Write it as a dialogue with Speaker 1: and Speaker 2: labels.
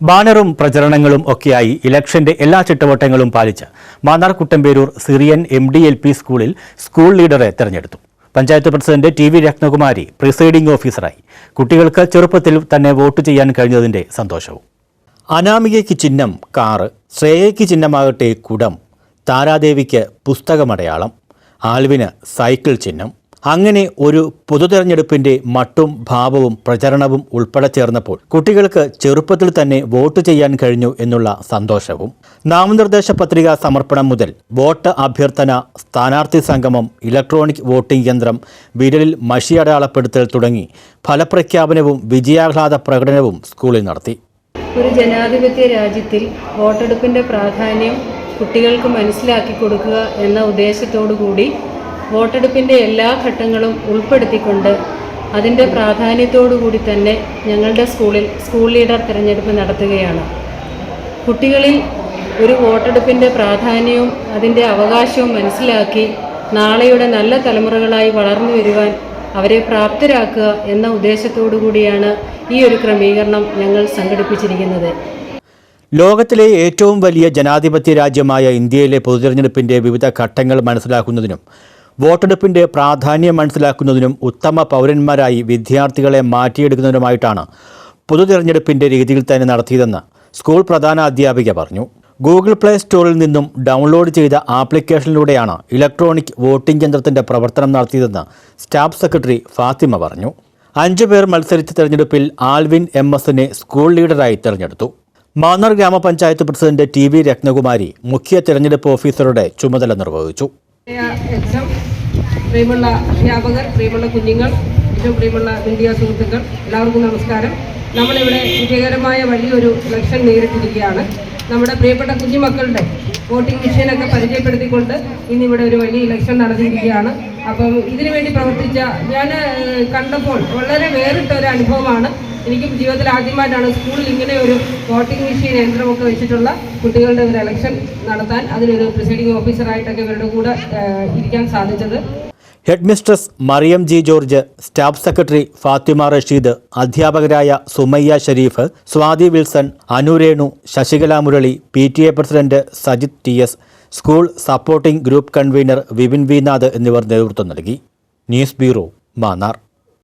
Speaker 1: ബാനറും പ്രചരണങ്ങളും ഒക്കെയായി ഇലക്ഷന്റെ എല്ലാ ചിട്ടവട്ടങ്ങളും പാലിച്ച് Mannar Kuttamperoor Syrian M D L P സ്കൂളിൽ സ്കൂൾ ലീഡറെ തെരഞ്ഞെടുത്തു. Panchayat president T V Rathnakumari presiding ഓഫീസറായി. കുട്ടികൾക്ക് ചെറുപ്പത്തിൽ തന്നെ വോട്ട് ചെയ്യാൻ കഴിഞ്ഞതിന്റെ സന്തോഷവും. അനാമികയ്ക്ക് ചിഹ്നം കാറ് ശ്രേയയ്ക്ക് ചിഹ്നമാകട്ടെ കുടം താരാദേവിക്ക് പുസ്തകമടയാളം ആൽവിന് സൈക്കിൾ ചിഹ്നം അങ്ങനെ ഒരു പൊതുതെരഞ്ഞെടുപ്പിന്റെ മട്ടും ഭാവവും പ്രചരണവും ഉൾപ്പെടെ ചേർന്നപ്പോൾ കുട്ടികൾക്ക് ചെറുപ്പത്തിൽ തന്നെ വോട്ട് ചെയ്യാൻ കഴിഞ്ഞു എന്നുള്ള സന്തോഷവും. നാമനിർദ്ദേശ പത്രിക സമർപ്പണം മുതൽ വോട്ട് അഭ്യർത്ഥന സ്ഥാനാർത്ഥി സംഗമം ഇലക്ട്രോണിക് വോട്ടിംഗ് യന്ത്രം വിരലിൽ മഷി അടയാളപ്പെടുത്തൽ തുടങ്ങി ഫലപ്രഖ്യാപനവും വിജയാഹ്ലാദ പ്രകടനവും സ്കൂളിൽ നടത്തി.
Speaker 2: ഒരു ജനാധിപത്യ രാജ്യത്തിൽ വോട്ടെടുപ്പിന്റെ പ്രാധാന്യം കുട്ടികൾക്ക് മനസ്സിലാക്കി കൊടുക്കുക എന്ന ഉദ്ദേശത്തോടു കൂടി വോട്ടെടുപ്പിന്റെ എല്ലാ ഘട്ടങ്ങളും ഉൾപ്പെടുത്തിക്കൊണ്ട് അതിന്റെ പ്രാധാന്യത്തോടു കൂടി തന്നെ ഞങ്ങളുടെ സ്കൂളിൽ സ്കൂൾ ലീഡർ തിരഞ്ഞെടുപ്പ് നടത്തുകയാണ്. കുട്ടികളിൽ ഒരു വോട്ടെടുപ്പിന്റെ പ്രാധാന്യവും അതിന്റെ അവകാശവും മനസ്സിലാക്കി നാളെയുടെ നല്ല തലമുറകളായി വളർന്നു വരുവാൻ അവരെ പ്രാപ്തരാക്കുക എന്ന ഉദ്ദേശത്തോടു കൂടിയാണ് ഈ ഒരു ക്രമീകരണം ഞങ്ങൾ സംഘടിപ്പിച്ചിരിക്കുന്നത്.
Speaker 1: ലോകത്തിലെ ഏറ്റവും വലിയ ജനാധിപത്യ രാജ്യമായ ഇന്ത്യയിലെ പൊതുതെരഞ്ഞെടുപ്പിന്റെ വിവിധ ഘട്ടങ്ങൾ മനസ്സിലാക്കുന്നതിനും വോട്ടെടുപ്പിന്റെ പ്രാധാന്യം മനസ്സിലാക്കുന്നതിനും ഉത്തമ പൗരന്മാരായി വിദ്യാർത്ഥികളെ മാറ്റിയെടുക്കുന്നതിനുമായിട്ടാണ് പൊതു തിരഞ്ഞെടുപ്പിന്റെ രീതിയിൽ തന്നെ നടത്തിയതെന്ന് സ്കൂൾ പ്രധാന അധ്യാപിക പറഞ്ഞു. ഗൂഗിൾ പ്ലേ സ്റ്റോറിൽ നിന്നും ഡൗൺലോഡ് ചെയ്ത ആപ്ലിക്കേഷനിലൂടെയാണ് ഇലക്ട്രോണിക് വോട്ടിംഗ് യന്ത്രത്തിന്റെ പ്രവർത്തനം നടത്തിയതെന്ന് സ്റ്റാഫ് സെക്രട്ടറി ഫാത്തിമ പറഞ്ഞു. അഞ്ചു പേർ മത്സരിച്ച തെരഞ്ഞെടുപ്പിൽ ആൽവിൻ എം എസിനെ സ്കൂൾ ലീഡറായി തെരഞ്ഞെടുത്തു. മാന്നാർ ഗ്രാമപഞ്ചായത്ത് പ്രസിഡന്റ് ടി വി രത്നകുമാരി മുഖ്യ തെരഞ്ഞെടുപ്പ് ഓഫീസറുടെ ചുമതല നിർവഹിച്ചു.
Speaker 3: എക്സം. പ്രിയമുള്ള അധ്യാപകർ പ്രിയമുള്ള കുഞ്ഞുങ്ങൾ ഏറ്റവും പ്രിയമുള്ള മീഡിയ സുഹൃത്തുക്കൾ എല്ലാവർക്കും നമസ്കാരം. നമ്മളിവിടെ വിജയകരമായ വലിയൊരു ഇലക്ഷൻ നേരിട്ടിരിക്കുകയാണ്. നമ്മുടെ പ്രിയപ്പെട്ട കുഞ്ഞുമക്കളുടെ വോട്ടിംഗ് മെഷീനൊക്കെ പരിചയപ്പെടുത്തിക്കൊണ്ട് ഇന്നിവിടെ ഒരു വലിയ ഇലക്ഷൻ നടന്നിരിക്കുകയാണ്. അപ്പം ഇതിനു വേണ്ടി പ്രവർത്തിച്ച ഞാൻ കണ്ടപ്പോൾ വളരെ വേറിട്ട ഒരു അനുഭവമാണ്. എനിക്കും ജീവിതത്തിൽ ആദ്യമായിട്ടാണ് സ്കൂളിൽ ഇങ്ങനെ ഒരു വോട്ടിംഗ് മെഷീൻ യന്ത്രമൊക്കെ വെച്ചിട്ടുള്ള കുട്ടികളുടെ ഒരു ഇലക്ഷൻ നടത്താൻ അതിലൊരു പ്രിസൈഡിംഗ് ഓഫീസറായിട്ടൊക്കെ ഇവരുടെ കൂടെ ഇരിക്കാൻ സാധിച്ചത്.
Speaker 1: Head mistress Mariyam G George staff secretary Fathima Rasheed അധ്യാപകരായ Sumayya Shareef Swathi Wilson Anurenu Sasikala Murali P T A president Sajith T S school supporting group convener Vipin V Nath എന്നിവർ നേതൃത്വം നൽകി. News bureau Mannar.